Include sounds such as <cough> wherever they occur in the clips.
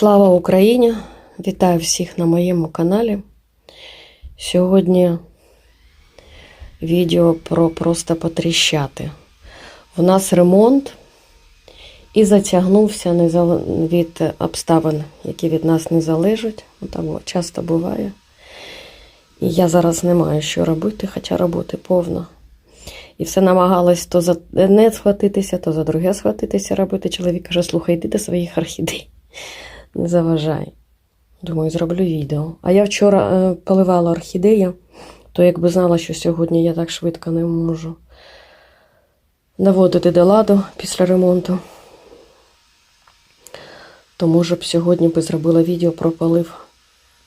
Слава Україні! Вітаю всіх на моєму каналі. Сьогодні відео про просто потріщати. У нас ремонт і затягнувся від обставин, які від нас не залежать. Ну, Так часто буває. І я зараз не маю що робити, хоча роботи повно. І все намагалась то за одне схватитися, то за друге схватитися робити. Чоловік каже, слухай, йди до своїх орхідей. Не заважай. Думаю, зроблю відео. А я вчора е, поливала орхідеї, то якби знала, що сьогодні я так швидко не можу наводити до ладу після ремонту, то може б сьогодні би зробила відео про полив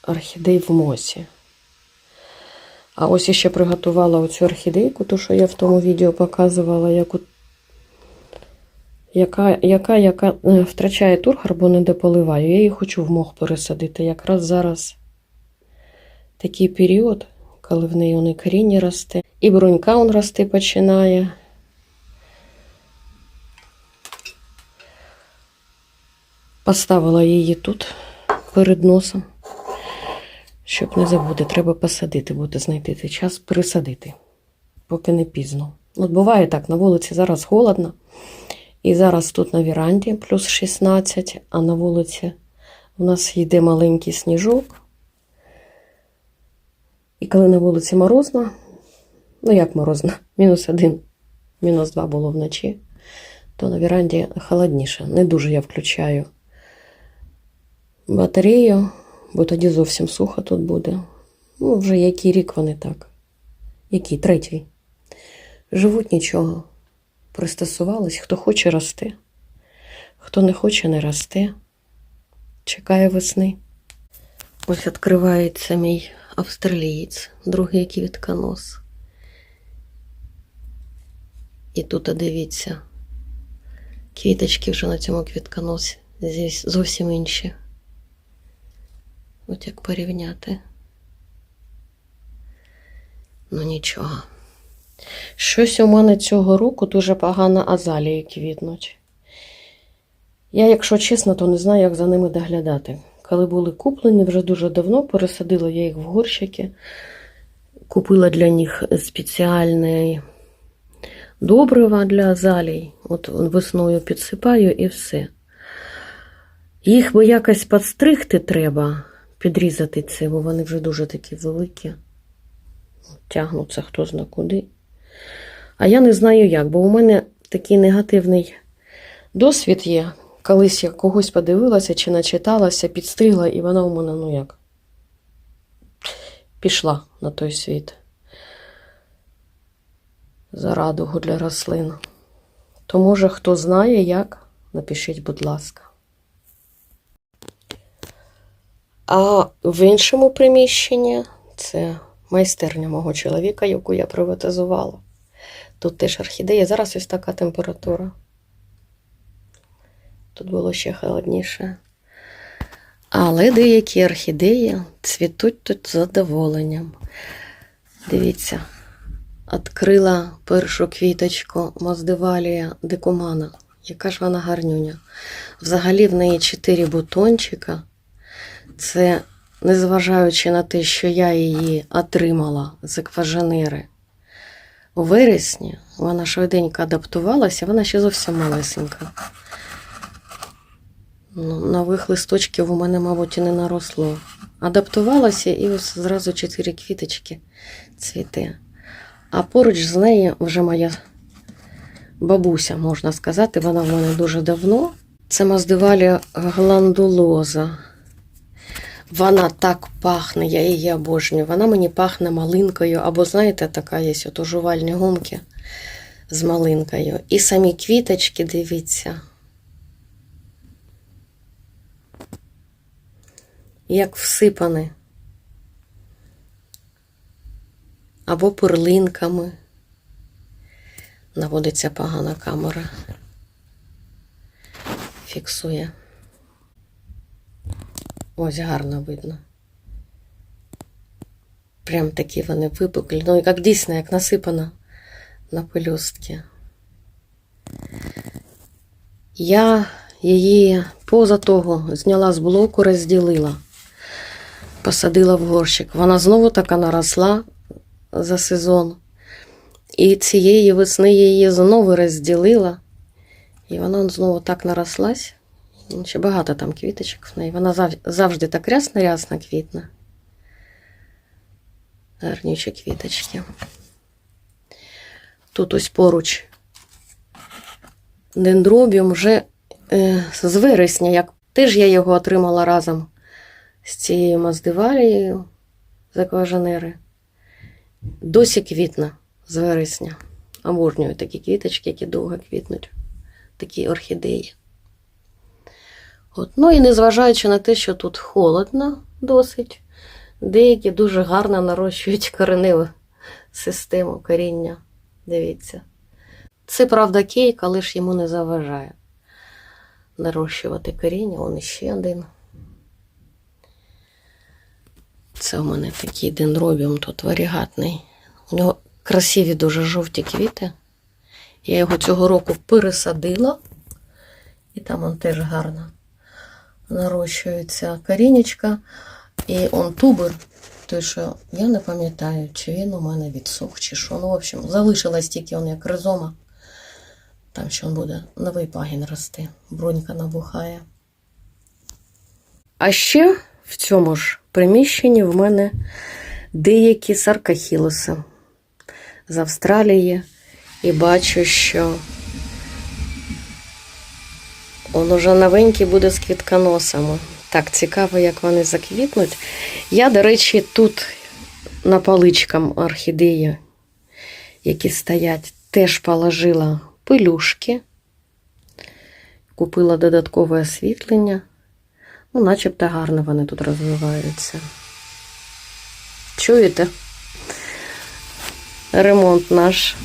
орхідей в мосі. А ось іще приготувала оцю орхідейку, ту, що я в тому відео показувала, яку, яка, яка, яка е, втрачає тургор, бо не дополиваю. Я її хочу в мох пересадити. Якраз зараз такий період, коли в неї вони коріння росте. І брунька он рости починає. Поставила її тут перед носом. Щоб не забути, треба посадити, буде знайти час, пересадити, поки не пізно. От буває так, на вулиці зараз холодно. І зараз тут на віранді плюс 16, а на вулиці у нас йде маленький сніжок. І коли на вулиці морозно, ну як морозно, <laughs> мінус один, мінус два було вночі, то на віранді холодніше. Не дуже я включаю батарею, бо тоді зовсім сухо тут буде. Ну, вже який рік вони так. Який? Третій. Живуть нічого. Пристосувались, хто хоче росте, хто не хоче, не росте. Чекає весни. Ось відкривається мій австралієць, другий квітконос. І тут, а дивіться, квіточки вже на цьому квітконосі здесь зовсім інші. От як порівняти. Ну нічого. Щось у мене цього року дуже погано азалії квітнуть. Я, якщо чесно, то не знаю, як за ними доглядати. Коли були куплені, вже дуже давно пересадила я їх в горщики, купила для них спеціальне добрива для азалій. От весною підсипаю і все. Їх би якось підстригти треба, підрізати це, бо вони вже дуже такі великі. Тягнуться хто зна куди. А я не знаю як, бо у мене такий негативний досвід є. Колись я когось подивилася чи начиталася, підстригла, і вона у мене, ну як, пішла на той світ. За радугу для рослин. То, може, хто знає, як, напишіть, будь ласка. А в іншому приміщенні це майстерня мого чоловіка, яку я приватизувала. Тут теж орхідея. Зараз ось така температура. Тут було ще холодніше. Але деякі орхідеї цвітуть тут з задоволенням. Дивіться, відкрила першу квіточку Моздевалія декумана. Яка ж вона гарнюня. Взагалі в неї чотири бутончика. Це незважаючи на те, що я її отримала з екваженери у вересні, вона швиденько адаптувалася, вона ще зовсім малесенька. Ну, нових листочків у мене, мабуть, і не наросло. Адаптувалася і ось зразу чотири квіточки цвіте. А поруч з нею вже моя бабуся, можна сказати, вона в мене дуже давно. Це маздивалія гландулоза. Вона так пахне, я її обожнюю. Вона мені пахне малинкою, або, знаєте, така є от у гумки з малинкою. І самі квіточки, дивіться. Як всипані. Або перлинками. Наводиться погана камера. Фіксує. Ось гарно видно. Прям такі вони випуклі. Ну, як дійсно, як насипано на пелюстки. Я її поза того зняла з блоку, розділила, посадила в горщик. Вона знову така наросла за сезон. І цієї весни я її знову розділила. І вона знову так нарослась. Ще багато там квіточок в неї. Вона завжди так рясно-рясно квітне. Гарнючі квіточки. Тут ось поруч дендробіум вже е, з вересня, як теж я його отримала разом з цією маздивалією з акважанери. Досі квітне з вересня. Обожнюю такі квіточки, які довго квітнуть. Такі орхідеї. От. Ну і незважаючи на те, що тут холодно досить, деякі дуже гарно нарощують <laughs> кореневу систему коріння. Дивіться. Це, правда, кейк, але ж йому не заважає нарощувати коріння. Вон іще один. Це у мене такий дендробіум тут варігатний. У нього красиві дуже жовті квіти. Я його цього року пересадила, і там он теж гарно нарощується корінечка. І он тубер, той, що я не пам'ятаю, чи він у мене відсох, чи що. Ну, в общем, залишилась тільки он як ризома. Там ще буде новий пагін рости. Брунька набухає. А ще в цьому ж приміщенні в мене деякі саркахілоси з Австралії. І бачу, що он уже новенький буде з квітконосами. Так, цікаво, як вони заквітнуть. Я, до речі, тут на паличкам орхідеї, які стоять, теж положила пилюшки, купила додаткове освітлення. Ну, начебто гарно вони тут розвиваються. Чуєте? Ремонт наш.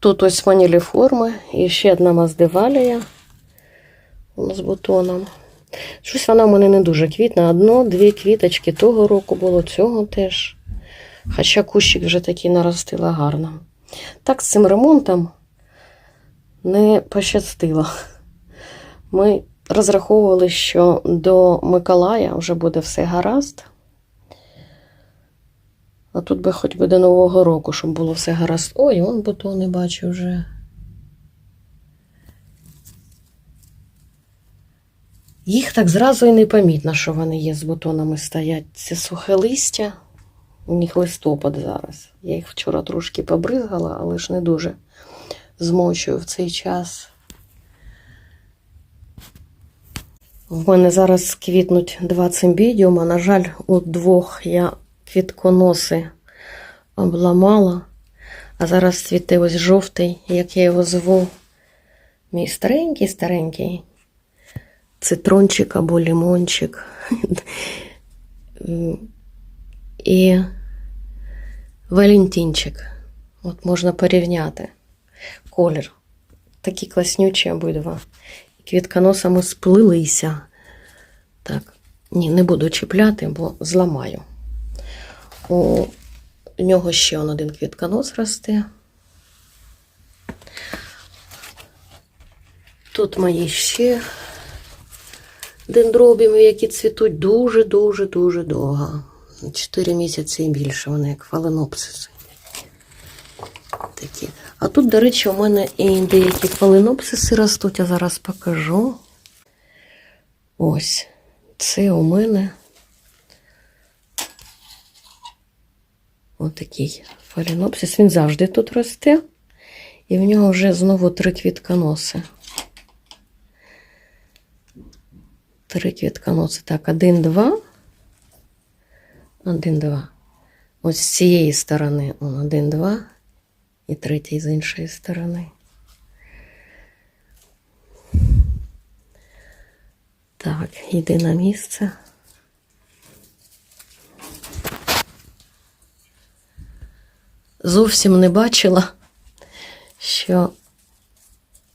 Тут ось маніліформи і ще одна маздивалія з бутоном. Щось вона в мене не дуже квітна. Одно-дві квіточки того року було, цього теж. Хоча кущик вже такий наростила гарно. Так, з цим ремонтом не пощастило. Ми розраховували, що до Миколая вже буде все гаразд. А тут би хоч би до Нового року, щоб було все гаразд. Ой, он бутони бачу вже. Їх так зразу і не помітно, що вони є з бутонами стоять. Це сухе листя. У них листопад зараз. Я їх вчора трошки побризгала, але ж не дуже змочую в цей час. В мене зараз квітнуть два цимбідіума. На жаль, у двох я квітконоси обламала. А зараз цвіте ось жовтий, як я його зву. Мій старенький, старенький цитрончик або лимончик. І Валентинчик. От можна порівняти колір. Такі класнючі обидва. Квітконосами сплилися. Так, ні, не буду чіпляти, бо зламаю. У нього ще один квітконос росте. Тут мої ще дендробіми, які цвітуть дуже-дуже-дуже довго. Чотири місяці і більше, вони як фаленопсиси. Такі. А тут, до речі, у мене і деякі фаленопсиси ростуть, я зараз покажу. Ось, це у мене отакий фаленопсис. Він завжди тут росте. І в нього вже знову три квітконоси. Три квітконоси. Так, один, два. Один, два. Ось з цієї сторони он один, два. І третій з іншої сторони. Так, йди на місце. Зовсім не бачила, що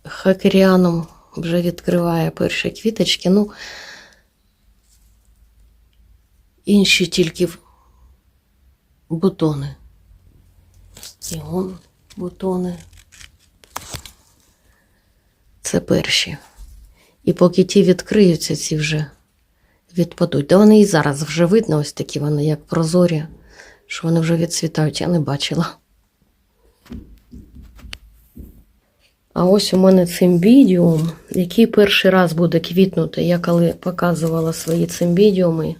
хакеріаном вже відкриває перші квіточки. Ну, інші тільки бутони. І он бутони. Це перші. І поки ті відкриються, ці вже відпадуть. Да вони і зараз вже видно, ось такі вони, як прозорі, що вони вже відцвітають, я не бачила. А ось у мене цимбідіум, який перший раз буде квітнути. Я коли показувала свої цимбідіуми.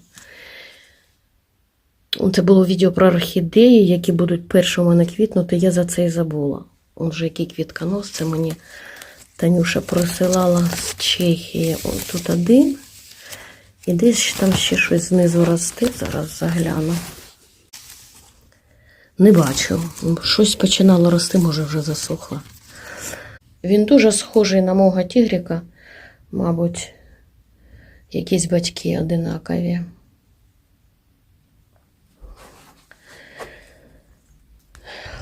Це було відео про орхідеї, які будуть перші у мене квітнути. Я за це і забула. Он же який квітконос, це мені Танюша присилала з Чехії. Ось тут один. І десь там ще щось знизу росте. Зараз загляну. Не бачу. Щось починало рости, може вже засохло. Він дуже схожий на мого тігріка, мабуть, якісь батьки одинакові.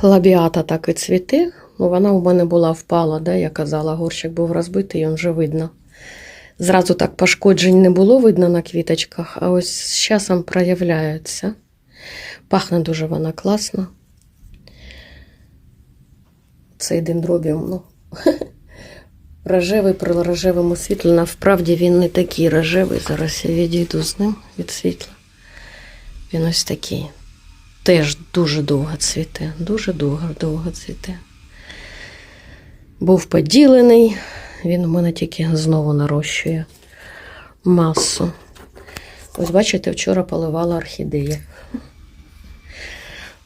Лабіата так і цвіте. Ну, вона у мене була впала, да, я казала, горщик був розбитий, і вже видно. Зразу так пошкоджень не було видно на квіточках, а ось з часом проявляються. Пахне дуже вона класно. Цей дендробіум, ну, <laughs> рожевий при рожевому світлі. Насправді він не такий рожевий. Зараз я відійду з ним від світла. Він ось такий. Теж дуже довго цвіте. Дуже довго довго цвіте. Був поділений, він у мене тільки знову нарощує масу. Ось бачите, вчора поливала орхідеї.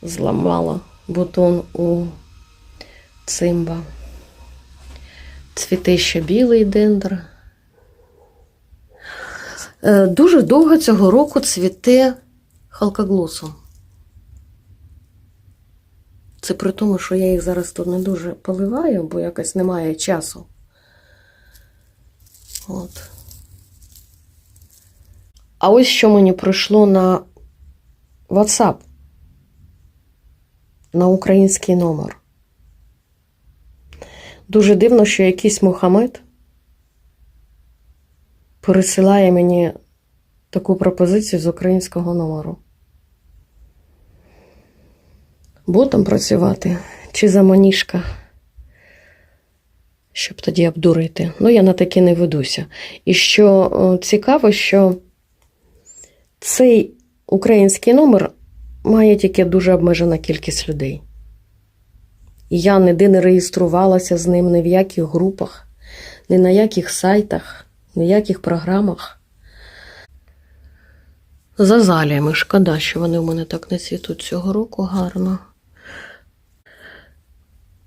Зламала бутон у цимба. Цвіте ще білий дендр. Е, Дуже довго цього року цвіте халкоглосом. Це при тому, що я їх зараз тут не дуже поливаю, бо якось немає часу. От. А ось що мені прийшло на WhatsApp. На український номер. Дуже дивно, що якийсь Мухаммед пересилає мені таку пропозицію з українського номеру. ботом працювати чи за маніжка, щоб тоді обдурити. Ну, я на таке не ведуся. І що цікаво, що цей український номер має тільки дуже обмежена кількість людей. Я ніде не реєструвалася з ним ні в яких групах, ні на яких сайтах, ні в яких програмах. За заліями шкода, що вони в мене так не цвітуть цього року гарно.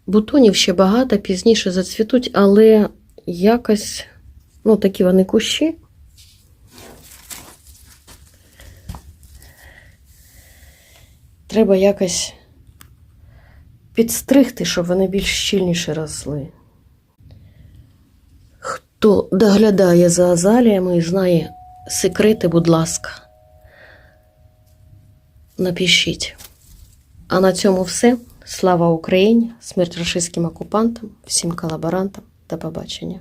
Бутонів ще багато, пізніше зацвітуть, але якось, ну, такі вони кущі. Треба якось підстригти, щоб вони більш щільніше росли. Хто доглядає за азаліями і знає секрети, будь ласка, напишіть. А на цьому все. Слава Україні! Смерть рашистським окупантам, всім колаборантам. До побачення.